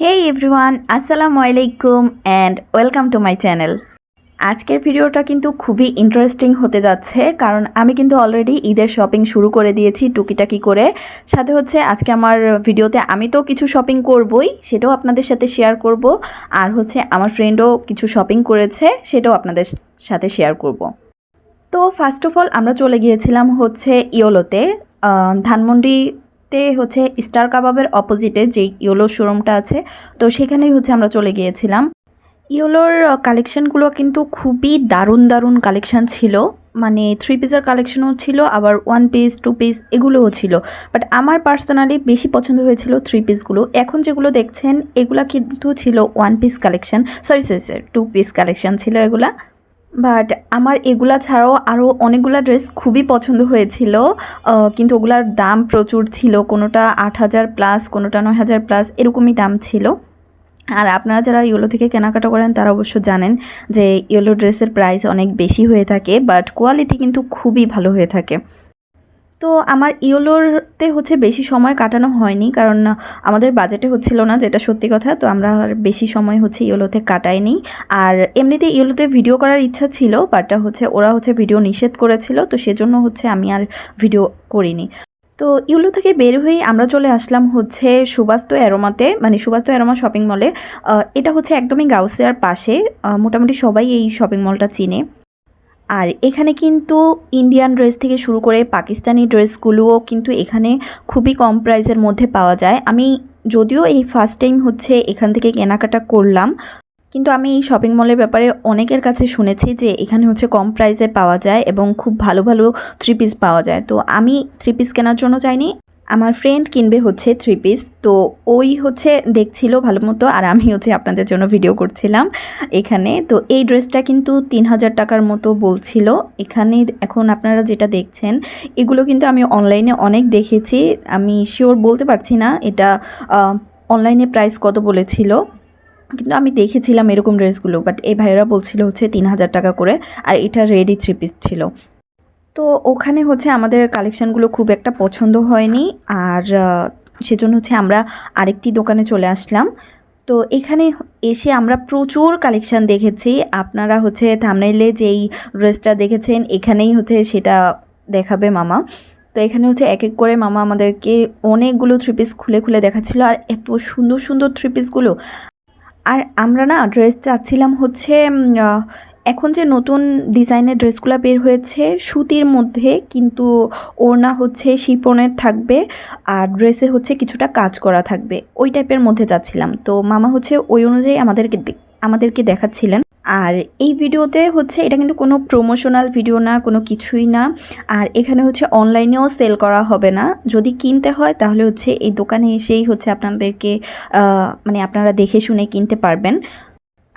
হেই everyone আসসালামু আলাইকুম and welcome to my channel আজকের ভিডিওটা কিন্তু খুবই ইন্টারেস্টিং হতে যাচ্ছে কারণ আমি কিন্তু অলরেডি ঈদের শপিং শুরু করে দিয়েছি টুকিটাকি করে। সাথে হচ্ছে আজকে আমার ভিডিওতে আমি তো কিছু শপিং করবই সেটাও আপনাদের সাথে শেয়ার করব। আর হচ্ছে আমার ফ্রেন্ডও কিছু শপিং করেছে সেটাও আপনাদের সাথে শেয়ার করব। তো ফার্স্ট অফ অল আমরা চলে গিয়েছিলাম হচ্ছে ইয়োলোতে আহ, ধানমন্ডিতে হচ্ছে স্টার কাবাবের অপোজিটে যে ইয়োলো শোরুমটা আছে, তো সেখানেই হচ্ছে আমরা চলে গিয়েছিলাম। ইয়োলোর কালেকশনগুলো কিন্তু খুবই দারুণ দারুণ কালেকশান ছিল। মানে থ্রি পিসের কালেকশনও ছিল, আবার ওয়ান পিস টু পিস এগুলোও ছিল। বাট আমার পার্সোনালি বেশি পছন্দ হয়েছিল থ্রি পিসগুলো এখন যেগুলো দেখছেন, এগুলা কিন্তু ছিল one piece collection sorry sorry sorry two piece collection ছিল এগুলা। বাট আমার এগুলা ছাড়াও আরও অনেকগুলা ড্রেস খুবই পছন্দ হয়েছিল। কিন্তু ওগুলার দাম প্রচুর ছিল। কোনোটা আট হাজার প্লাস কোনোটা নয় হাজার প্লাস এরকমই দাম ছিল। আর আপনারা যারা ইয়েলো থেকে কেনাকাটা করেন, তারা অবশ্য জানেন যে ইয়েলো ড্রেসের প্রাইস অনেক বেশি হয়ে থাকে বাট কোয়ালিটি কিন্তু খুবই ভালো হয়ে থাকে। তো আমার ইয়েলোরতে হচ্ছে বেশি সময় কাটানো হয়নি, কারণ আমাদের বাজেটে হচ্ছিল না, যেটা সত্যি কথা, তো আমরা আর বেশি সময় হচ্ছে ইয়েলোতে কাটাইনি। আর এমনিতে ইয়েলোতে ভিডিও করার ইচ্ছা ছিল বাট হচ্ছে ওরা হচ্ছে ভিডিও নিষেধ করেছিল, তো সেজন্য হচ্ছে আমি আর ভিডিও করিনি। তো ইউলো থেকে বের হয়ে আমরা চলে আসলাম হচ্ছে সুবাস্ত অ্যারোমাতে মানে সুবাস্ত অ্যারোমা শপিং মলে এটা হচ্ছে একদমই গাউসিয়ার পাশে মোটামুটি সবাই এই শপিং মলটা চিনে। আর এখানে কিন্তু ইন্ডিয়ান ড্রেস থেকে শুরু করে পাকিস্তানি ড্রেসগুলোও কিন্তু এখানে খুবই কম প্রাইসের মধ্যে পাওয়া যায়। আমি যদিও এই ফার্স্ট টাইম হচ্ছে এখান থেকে কেনাকাটা করলাম, কিন্তু আমি এই শপিং মলের ব্যাপারে অনেকের কাছে শুনেছি যে এখানে হচ্ছে কম প্রাইসে পাওয়া যায় এবং খুব ভালো ভালো থ্রি পিস পাওয়া যায়। তো আমি থ্রি পিস কেনার জন্য চাইনি আমার ফ্রেন্ড কিনবে হচ্ছে থ্রি পিস তো ওই হচ্ছে দেখছিল ভালো মতো, আর আমি হচ্ছে আপনাদের জন্য ভিডিও করছিলাম এখানে। তো এই ড্রেসটা কিন্তু তিন হাজার টাকার মতো বলছিল। এখানে এখন আপনারা যেটা দেখছেন, এগুলো কিন্তু আমি অনলাইনে অনেক দেখেছি। আমি শিওর বলতে পারছি না এটা অনলাইনে প্রাইস কত বলেছিল। কিন্তু আমি দেখেছিলাম এরকম ড্রেসগুলো বাট এই ভাইয়েরা বলছিল হচ্ছে তিন হাজার টাকা করে, আর এটা রেডি থ্রি পিস ছিল। তো ওখানে হচ্ছে আমাদের কালেকশানগুলো খুব একটা পছন্দ হয়নি। আর সেজন্য হচ্ছে আমরা আরেকটি দোকানে চলে আসলাম। তো এখানে এসে আমরা প্রচুর কালেকশান দেখেছি। আপনারা হচ্ছে থামনাইলে যেই ড্রেসটা দেখেছেন, এখানেই হচ্ছে সেটা দেখাবে মামা। তো এখানে হচ্ছে এক এক করে মামা আমাদেরকে অনেকগুলো থ্রি পিস খুলে খুলে দেখাচ্ছিল। আর এত সুন্দর সুন্দর থ্রি পিসগুলো আর আমরা না ড্রেস চাচ্ছিলাম হচ্ছে এখন যে নতুন ডিজাইনের ড্রেসগুলো বের হয়েছে, সুতির মধ্যে কিন্তু ওড়না হচ্ছে শিপনের থাকবে আর ড্রেসে হচ্ছে কিছুটা কাজ করা থাকবে। ওই টাইপের মধ্যে যাচ্ছিলাম। তো মামা হচ্ছে ওই অনুযায়ী আমাদেরকে আমাদেরকে দেখাচ্ছিলেন। আর এই ভিডিওতে হচ্ছে এটা কিন্তু কোনো প্রমোশনাল ভিডিও না, কোনো কিছুই না। আর এখানে হচ্ছে অনলাইনেও সেল করা হবে না। যদি কিনতে হয় তাহলে হচ্ছে এই দোকানে এসেই হচ্ছে আপনাদেরকে মানে আপনারা দেখে শুনে কিনতে পারবেন।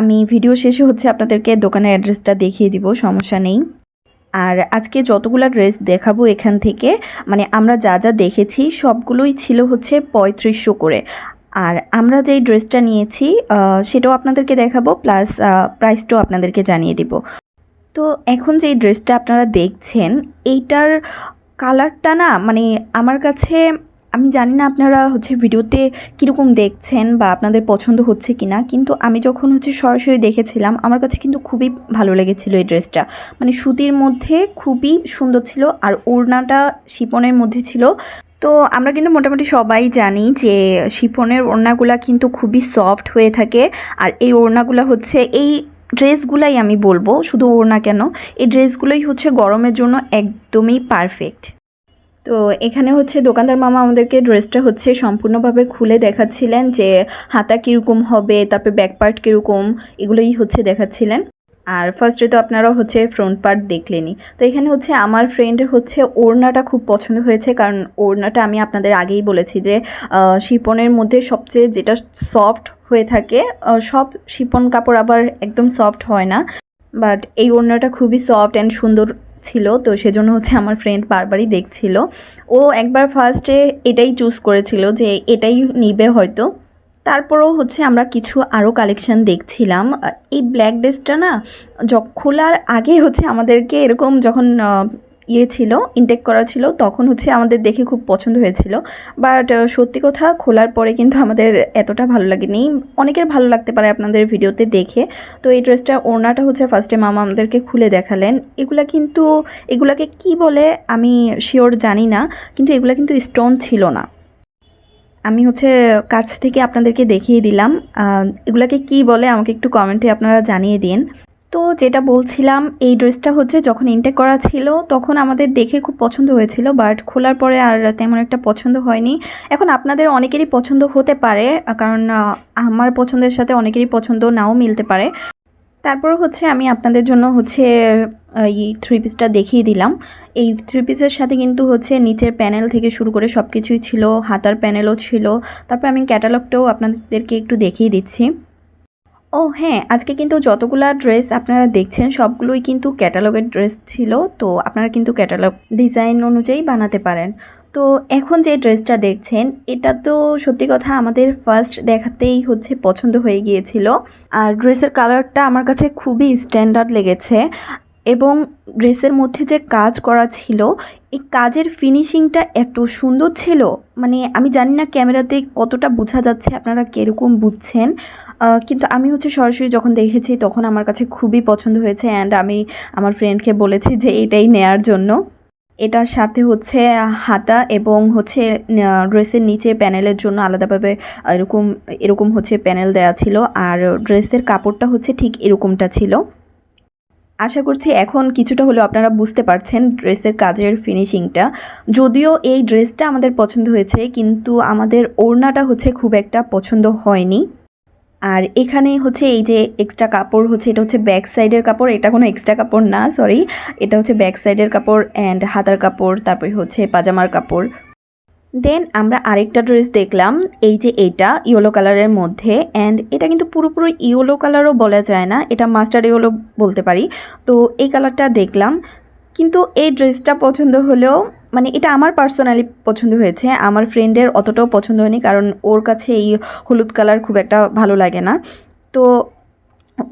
আমি ভিডিও শেষে হচ্ছে আপনাদেরকে দোকানের অ্যাড্রেসটা দেখিয়ে দিব, সমস্যা নেই। আর আজকে যতগুলো ড্রেস দেখাবো এখান থেকে মানে আমরা যা যা দেখেছি সবগুলোই ছিল হচ্ছে পঁয়ত্রিশশো করে। আর আমরা যেই ড্রেসটা নিয়েছি সেটাও আপনাদেরকে দেখাবো, প্লাস প্রাইসটাও আপনাদেরকে জানিয়ে দিব। তো এখন যেই ড্রেসটা আপনারা দেখছেন, এইটার কালারটা না মানে আমার কাছে আমি জানি না আপনারা হচ্ছে ভিডিওতে কীরকম দেখছেন বা আপনাদের পছন্দ হচ্ছে কি না কিন্তু আমি যখন হচ্ছে সরাসরি দেখেছিলাম, আমার কাছে কিন্তু খুবই ভালো লেগেছিল এই ড্রেসটা। মানে সুতির মধ্যে খুবই সুন্দর ছিল আর ওড়নাটা শিপনের মধ্যে ছিল। তো আমরা কিন্তু মোটামুটি সবাই জানি যে শিফনের ওড়নাগুলা কিন্তু খুবই সফট হয়ে থাকে আর এই ওড়নাগুলা হচ্ছে, এই ড্রেসগুলাই আমি বলব, শুধু ওড়না কেন, এই ড্রেসগুলোই হচ্ছে গরমের জন্য একদমই পারফেক্ট তো এখানে হচ্ছে দোকানদার মামা আমাদেরকে ড্রেসটা হচ্ছে সম্পূর্ণভাবে খুলে দেখাচ্ছিলেন যে হাতা কীরকম হবে, তারপরে ব্যাক পার্ট কীরকম, এগুলোই হচ্ছে দেখাচ্ছিলেন। আর ফার্স্টে তো আপনারা হচ্ছে ফ্রন্ট পার্ট দেখলেনই। তো এখানে হচ্ছে আমার ফ্রেন্ডের হচ্ছে ওড়নাটা খুব পছন্দ হয়েছে কারণ ওড়নাটা আমি আপনাদের আগেই বলেছি যে শিপনের মধ্যে সবচেয়ে যেটা সফট হয়ে থাকে সব শিপন কাপড় আবার একদম সফট হয় না। বাট এই ওড়নাটা খুবই সফট অ্যান্ড সুন্দর ছিল, তো সেজন্য হচ্ছে আমার ফ্রেন্ড বারবারই দেখছিল। ও একবার ফার্স্টে এটাই চুজ করেছিল যে এটাই নিবে হয়তো। তারপরেও হচ্ছে আমরা কিছু আরও কালেকশান দেখছিলাম। এই ব্ল্যাক ড্রেসটা না খোলার আগে হচ্ছে আমাদেরকে এরকম যখন ইয়ে ছিল ইনটেক করা ছিল, তখন হচ্ছে আমাদের দেখে খুব পছন্দ হয়েছিল। বাট সত্যি কথা খোলার পরে কিন্তু আমাদের এতটা ভালো লাগেনি। অনেকের ভালো লাগতে পারে আপনাদের ভিডিওতে দেখে। তো এই ড্রেসটা, ওড়নাটা হচ্ছে ফার্স্টে মামা আমাদেরকে খুলে দেখালেন। এগুলা কিন্তু, এগুলাকে কি বলে আমি শিওর জানি না, কিন্তু এগুলা কিন্তু স্টোন ছিল না। আমি হচ্ছে কাছ থেকে আপনাদেরকে দেখিয়ে দিলাম। এগুলাকে কি বলে আমাকে একটু কমেন্টে আপনারা জানিয়ে দিন। তো যেটা বলছিলাম, এই ড্রেসটা হচ্ছে যখন ইনটেক করা ছিল, তখন আমাদের দেখে খুব পছন্দ হয়েছিল বাট খোলার পরে আর তেমন একটা পছন্দ হয়নি। এখন আপনাদের অনেকেরই পছন্দ হতে পারে কারণ আমার পছন্দের সাথে অনেকেরই পছন্দ নাও মিলতে পারে। তারপর হচ্ছে আমি আপনাদের জন্য হচ্ছে এই থ্রি পিসটা দেখিয়ে দিলাম। এই থ্রি পিসের সাথে কিন্তু হচ্ছে নিচের প্যানেল থেকে শুরু করে সব কিছুই ছিল, হাতার প্যানেলও ছিল। তারপর আমি ক্যাটালগটাও আপনাদেরকে একটু দেখিয়ে দিচ্ছি। ও হ্যাঁ আজকে কিন্তু যতগুলা ড্রেস আপনারা দেখছেন, সবগুলোই কিন্তু ক্যাটালগের ড্রেস ছিল। তো আপনারা কিন্তু ক্যাটালগ ডিজাইন অনুযায়ী বানাতে পারেন। তো এখন যে ড্রেসটা দেখছেন, এটা তো সত্যি কথা আমাদের ফার্স্ট দেখাতেই হচ্ছে পছন্দ হয়ে গিয়েছিল। আর ড্রেসের কালারটা আমার কাছে খুবই স্ট্যান্ডার্ড লেগেছে। এবং ড্রেসের মধ্যে যে কাজ করা ছিল, এই কাজের ফিনিশিংটা এত সুন্দর ছিল। মানে আমি জানি না ক্যামেরাতে কতটা বোঝা যাচ্ছে আপনারা কীরকম বুঝছেন। কিন্তু আমি হচ্ছে সরাসরি যখন দেখেছি তখন আমার কাছে খুবই পছন্দ হয়েছে অ্যান্ড আমি আমার ফ্রেন্ডকে বলেছি যে এটাই নেয়ার জন্য। এটার সাথে হচ্ছে হাতা এবং হচ্ছে ড্রেসের নিচে প্যানেলের জন্য আলাদাভাবে এরকম এরকম হচ্ছে প্যানেল দেওয়া ছিল। আর ড্রেসের কাপড়টা হচ্ছে ঠিক এরকমটা ছিল। আশা করছি এখন কিছুটা হলেও আপনারা বুঝতে পারছেন ড্রেসের কাজের ফিনিশিংটা যদিও এই ড্রেসটা আমাদের পছন্দ হয়েছে, কিন্তু আমাদের ওড়নাটা হচ্ছে খুব একটা পছন্দ হয়নি। আর এখানে হচ্ছে এই যে এক্সট্রা কাপড় হচ্ছে, এটা হচ্ছে ব্যাক সাইডের কাপড়, এটা কোনো এক্সট্রা কাপড় না সরি এটা হচ্ছে ব্যাক সাইডের কাপড় অ্যান্ড হাতার কাপড়, তারপরে হচ্ছে পাজামার কাপড়। দেন আমরা আরেকটা ড্রেস দেখলাম, এই যে এইটা ইয়েলো কালারের মধ্যে অ্যান্ড এটা কিন্তু পুরোপুরি ইয়েলো কালারও বলা যায় না, এটা মাস্টার ইয়েলো বলতে পারি। তো এই কালারটা দেখলাম, কিন্তু এই ড্রেসটা পছন্দ হলেও মানে এটা আমার পার্সোনালি পছন্দ হয়েছে, আমার ফ্রেন্ডের অতটাও পছন্দ হয়নি, কারণ ওর কাছে এই হলুদ কালার খুব একটা ভালো লাগে না। তো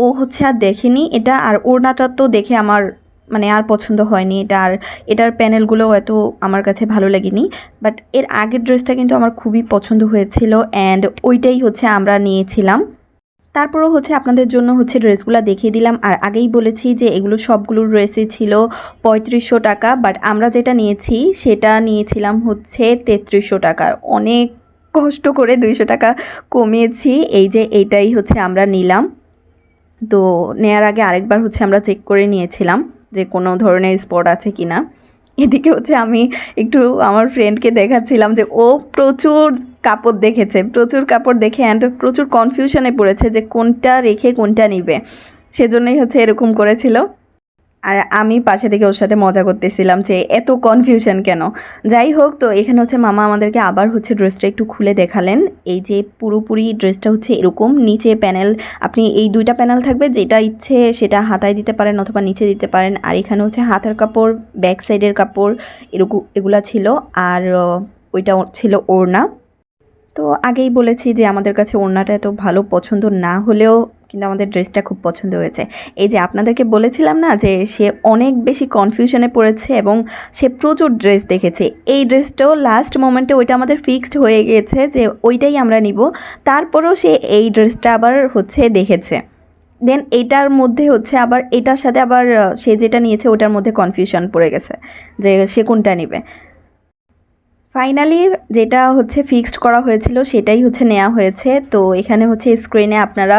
ও হচ্ছে আর দেখেনি এটা, আর ওড়নাটা তো দেখে আমার মানে আর পছন্দ হয়নি। এটা আর এটার প্যানেলগুলো এত আমার কাছে ভালো লাগেনি। বাট এর আগের ড্রেসটা কিন্তু আমার খুবই পছন্দ হয়েছিল অ্যান্ড ওইটাই হচ্ছে আমরা নিয়েছিলাম। তারপরও হচ্ছে আপনাদের জন্য হচ্ছে ড্রেসগুলো দেখিয়ে দিলাম। আর আগেই বলেছি যে এগুলো সবগুলো ড্রেসই ছিল পঁয়ত্রিশশো টাকা। বাট আমরা যেটা নিয়েছি, সেটা নিয়েছিলাম হচ্ছে তেত্রিশশো টাকা। অনেক কষ্ট করে দুইশো টাকা কমিয়েছি। এই যে এইটাই হচ্ছে আমরা নিলাম। তো নেয়ার আগে আরেকবার হচ্ছে আমরা চেক করে নিয়েছিলাম। যে কোনো ধরনের স্পট আছে কি না এদিকে হচ্ছে আমি একটু আমার ফ্রেন্ডকে দেখাচ্ছিলাম যে ও প্রচুর কাপড় দেখেছে, প্রচুর কাপড় দেখে অ্যান্ড প্রচুর কনফিউশনে পড়েছে যে কোনটা রেখে কোনটা নিবে। সেজন্যই হচ্ছে এরকম করেছিল। আর আমি পাশে থেকে ওর সাথে মজা করতেছিলাম যে এত কনফিউশন কেন? যাই হোক, তো এখানে হচ্ছে মামা আমাদেরকে আবার হচ্ছে ড্রেসটা একটু খুলে দেখালেন। এই যে পুরোপুরি ড্রেসটা হচ্ছে এরকম। নিচে প্যানেল আপনি এই দুইটা প্যানেল থাকবে, যেটা ইচ্ছে সেটা হাতায় দিতে পারেন অথবা নিচে দিতে পারেন। আর এখানে হচ্ছে হাতার কাপড় ব্যাক সাইডের কাপড়, এরকম এগুলা ছিল। আর ওইটা ছিল ওড়না। তো আগেই বলেছি যে আমাদের কাছে ওড়নাটা এত ভালো পছন্দ না হলেও কিন্তু আমাদের ড্রেসটা খুব পছন্দ হয়েছে। এই যে আপনাদেরকে বলেছিলাম না যে সে অনেক বেশি কনফিউশনে পড়েছে এবং সে প্রচুর ড্রেস দেখেছে। এই ড্রেসটাও লাস্ট মোমেন্টে ওইটা আমাদের ফিক্সড হয়ে গিয়েছে যে ওইটাই আমরা নিব। তারপরেও সে এই ড্রেসটা আবার হচ্ছে দেখেছে। দেন এটার মধ্যে হচ্ছে আবার, এটার সাথে আবার সে যেটা নিয়েছে ওটার মধ্যে কনফিউশন পড়ে গেছে যে সে কোনটা নেবে। ফাইনালি যেটা হচ্ছে ফিক্সড করা হয়েছিল, সেটাই হচ্ছে নেওয়া হয়েছে। তো এখানে হচ্ছে স্ক্রিনে আপনারা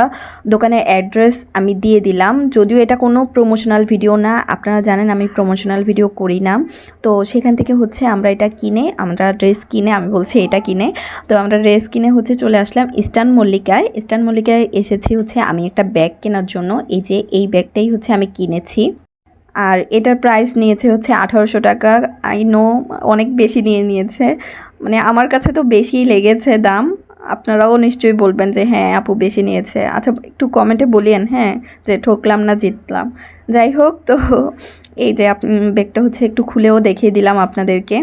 দোকানের অ্যাড্রেস আমি দিয়ে দিলাম। যদিও এটা কোনো প্রমোশনাল ভিডিও না, আপনারা জানেন আমি প্রমোশনাল ভিডিও করি না। তো সেখান থেকে হচ্ছে আমরা এটা কিনে, আমরা ড্রেস কিনে, আমি বলছি এটা কিনে। তো আমরা ড্রেস কিনে হচ্ছে চলে আসলাম ইস্টার্ন মল্লিকায় ইস্টার্ন মল্লিকায় এসেছি হচ্ছে আমি একটা ব্যাগ কেনার জন্য। এই যে, এই ব্যাগটাই হচ্ছে আমি কিনেছি। আর এটার প্রাইস নিয়েছে হচ্ছে আঠারোশো টাকা। আই নো অনেক বেশি নিয়ে নিয়েছে। মানে আমার কাছে তো বেশিই লেগেছে দাম। আপনারাও নিশ্চয়ই বলবেন যে হ্যাঁ আপু বেশি নিয়েছে। আচ্ছা একটু কমেন্টে বলিয়েন হ্যাঁ যে ঠকলাম না, জিতলাম। যাই হোক, তো এই যে ব্যাগটা হচ্ছে একটু খুলেও দেখিয়ে দিলাম আপনাদেরকে।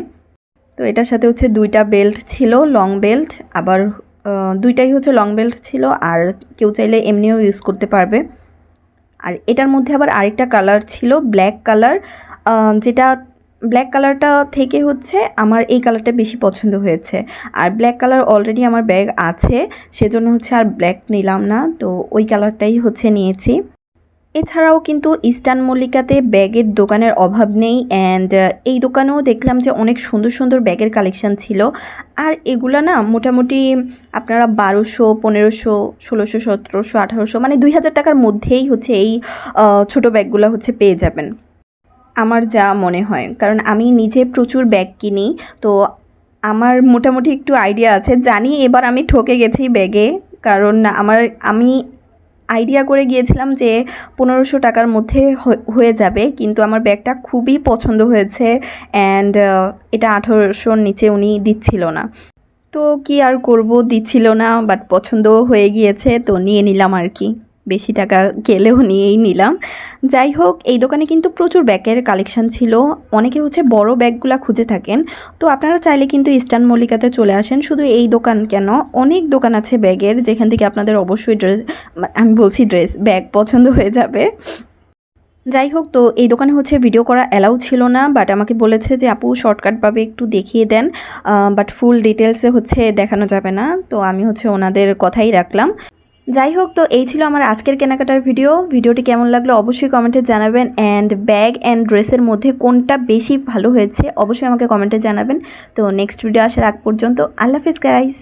তো এটার সাথে হচ্ছে দুইটা বেল্ট ছিল লং বেল্ট আবার দুইটাই হচ্ছে লং বেল্ট ছিল, আর কেউ চাইলে এমনিও ইউজ করতে পারবে। আর এটার মধ্যে আবার আরেকটা কালার ছিল ব্ল্যাক কালার যেটা ব্ল্যাক কালারটা থেকে হচ্ছে আমার এই কালারটা বেশি পছন্দ হয়েছে। আর ব্ল্যাক কালার অলরেডি আমার ব্যাগ আছে, সেজন্য হচ্ছে আর ব্ল্যাক নিলাম না, তো ওই কালারটাই হচ্ছে নিয়েছি। এছাড়াও কিন্তু ইস্টার্ন মল্লিকাতে ব্যাগের দোকানের অভাব নেই অ্যান্ড এই দোকানেও দেখলাম যে অনেক সুন্দর সুন্দর ব্যাগের কালেকশান ছিল। আর এগুলা না মোটামুটি আপনারা বারোশো, পনেরোশো, ষোলোশো, সতেরোশো, আঠারোশো মানে দুই হাজার টাকার মধ্যেই হচ্ছে এই ছোট ব্যাগগুলো হচ্ছে পেয়ে যাবেন। আমার যা মনে হয়, কারণ আমি নিজে প্রচুর ব্যাগ কিনি, তো আমার মোটামুটি একটু আইডিয়া আছে। জানি এবার আমি ঠকে গেছি ব্যাগে, কারণ আমার, আমি আইডিয়া করে গিয়েছিলাম যে পনেরোশো টাকার মধ্যে হয়ে যাবে, কিন্তু আমার ব্যাগটা খুবই পছন্দ হয়েছে অ্যান্ড এটা আঠেরোশোর নিচে উনি দিচ্ছিল না। তো কি আর করব, দিচ্ছিল না বাট পছন্দ হয়ে গিয়েছে, তো নিয়ে নিলাম আর কি। বেশি টাকা গেলেও নিয়েই নিলাম। যাই হোক, এই দোকানে কিন্তু প্রচুর ব্যাগের কালেকশান ছিল। অনেকে হচ্ছে বড় ব্যাগগুলা খুঁজে থাকেন। তো আপনারা চাইলে কিন্তু ইস্টার্ন মল্লিকাতে চলে আসেন। শুধু এই দোকান কেন? অনেক দোকান আছে ব্যাগের, যেখান থেকে আপনাদের অবশ্যই ড্রেস আমি বলছি ড্রেস ব্যাগ পছন্দ হয়ে যাবে। যাই হোক, তো এই দোকানে হচ্ছে ভিডিও করা অ্যালাউ ছিল না বাট আমাকে বলেছে যে, আপু শর্টকাটভাবে একটু দেখিয়ে দেন। বাট ফুল ডিটেলসে হচ্ছে দেখানো যাবে না। তো আমি হচ্ছে ওনাদের কথাই রাখলাম। যাই হোক তো এই ছিল আমার আজকের কেনাকাটার ভিডিও। ভিডিওটি কেমন লাগল অবশ্যই কমেন্টে জানাবেন। অ্যান্ড ব্যাগ অ্যান্ড ড্রেসের মধ্যে কোনটা বেশি ভালো হয়েছে, অবশ্যই আমাকে কমেন্টে জানাবেন। তো নেক্সট ভিডিও আসার আগ পর্যন্ত আল্লাহ হাফিজ গাইস